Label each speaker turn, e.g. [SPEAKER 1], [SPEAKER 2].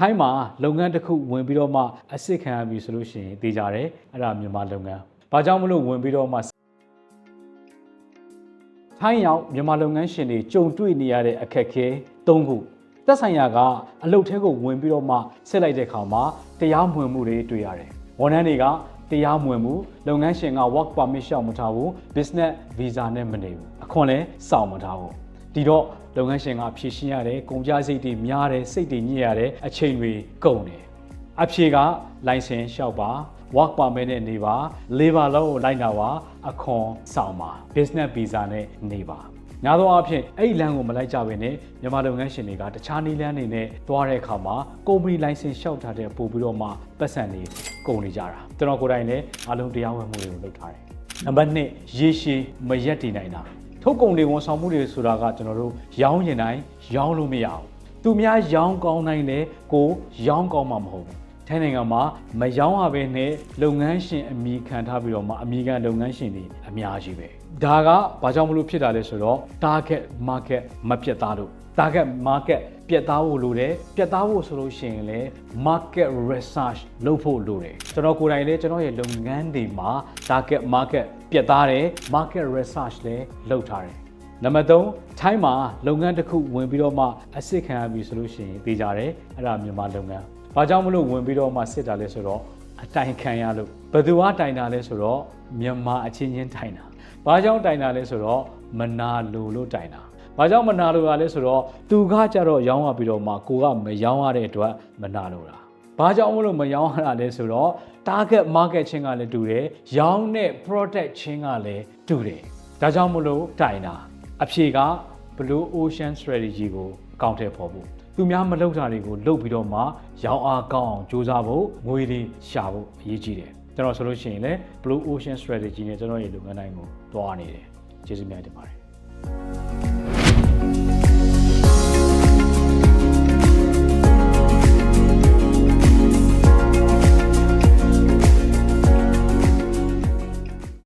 [SPEAKER 1] ထိုင်းမှာလုပ်ငန်းတစ်ခုဝင်ပြီးတော့မှအစ်စ်ခံရပြီဆိုလို့ရှိရင်သိကြတယ်အဲ့ဒါမြန်မာလုပ်ငန်း။ဘာကြောင့်မလို့ဝင်ပြီးတော့မှထိုင်းရောက်မြန်မာလုပ်ငန်းရှင်တွေကြုံတွေ့နေရတဲ့အခက်အခဲ၃ခုသက်ဆိုင်ရာကအလုပ်ထဲကိုဝင်ပြီးတော့မှဆက်လိုက်တဲ့ခါမှာတရားမဝင်မှုတွေတွေ့ရတယ်။ဝန်ထမ်းတွေကတရားမဝင်မှုလုပ်ငန်းရှင်က work permit ရှောက်မထားဘူး business visa နဲ့မနေဘူးအခွန်လည်းစောင့်မထားဘူးဒီတော့ လုပ်ငန်းရှင်ကဖြည့်ရှင်းရတယ်ကုန်ကြစိတ်တွေများတယ်စိတ်တွေညစ်ရတယ်အချိန်တွေကုန်တယ်အဖြေက license လျှောက်ပါ work permit နဲ့နေပါ labor law ကိုလိုက်နာပါအခွန်ဆောင်ပါ business visa နဲ့နေပါညာသောအားဖြင့်အဲ့ဒီလမ်းကိုမလိုက်ကြဘဲနဲ့မြန်မာလုပ်ငန်းရှင်တွေကတခြားနည်းလမ်းတွေနဲ့သွားတဲ့အခါမှာ company license လျှောက်ထားတဲ့ပို့ပြီးတော့မှပတ်စံတွေကုန်နေကြတာကျွန်တော်ကိုယ်တိုင်လည်းအလုံးတရားဝင်မှုတွေကိုလုပ်ထားတယ်နံပါတ်2ရေရှည်မရက်တည်နိုင်တာ ထုတ်ကုန်တွေဝန်ဆောင်မှုတွေဆိုတာကကျွန်တော်တို့ရောင်းရင်တိုင်းရောင်းလို့မရဘူးသူများရောင်းကောင်းနိုင်တယ်ကိုရောင်းကောင်းမှာမဟုတ်ဘူးထိုင်းနိုင်ငံမှာမရောင်းရဘဲနဲ့လုပ်ငန်းရှင်အမိခံထားပြီးတော့မှအမိခံလုပ်ငန်းရှင်တွေအများကြီးပဲဒါကဘာကြောင့်မလို့ဖြစ်တာလဲဆိုတော့ target market မပြတ်သားလို့ target market ပြတ်သားဖို့လိုတယ်ပြတ်သားဖို့ဆိုလို့ရှိရင်လည်း market research လုပ်ဖို့လိုတယ်ကျွန်တော်ကိုယ်တိုင်လည်းကျွန်တော်ရဲ့လုပ်ငန်းတွေမှာ target market ပြတ်သားတယ် market research လည်းလုပ်ထားတယ်နံပါတ်3ထိုင်းမှာလုပ်ငန်းတစ်ခုဝင်ပြီးတော့မှအစစ်ခံရပြီဆိုလို့ရှိရင်သိကြတယ်အဲ့ဒါမြန်မာလုပ်ငန်း။ဘာကြောင့်မလို့ဝင်ပြီးတော့မှစစ်တာလဲဆိုတော့အတိုင်ခံရလို့ဘယ်သူကတိုင်တာလဲဆိုတော့မြန်မာအချင်းချင်းတိုင်တာ။ဘာကြောင့်တိုင်တာလဲဆိုတော့မနာလိုလို့တိုင်တာ။ ဘာကြောင့်မနာလိုတာလဲဆိုတော့သူကကြတော့ရောင်းရပြီးတော့မှကိုကမရောင်းရတဲ့အတွက်မနာလိုတာ။ဘာကြောင့်မလို့မရောင်းရတာလဲဆိုတော့ target market ချင်းကလည်းတူတယ်။ရောင်းတဲ့ product ချင်းကလည်းတူတယ်။ဒါကြောင့်မလို့တိုင်တာ။အဖြေက Blue Ocean Strategy ကိုအကောင့်ထဲပေါ်ဖို့သူများမလုပ်တာတွေကိုလုပ်ပြီးတော့မှရောင်းအားကောင်းအောင်ကြိုးစားဖို့ငွေတွေရှာဖို့အရေးကြီးတယ်ကျွန်တော်ဆိုလို့ရှိရင်လည်း Blue Ocean Strategy နဲ့ကျွန်တော်ရဲ့လုပ်ငန်းတိုင်းကိုတွားနေတယ်ကျေးဇူးများတင်ပါတယ်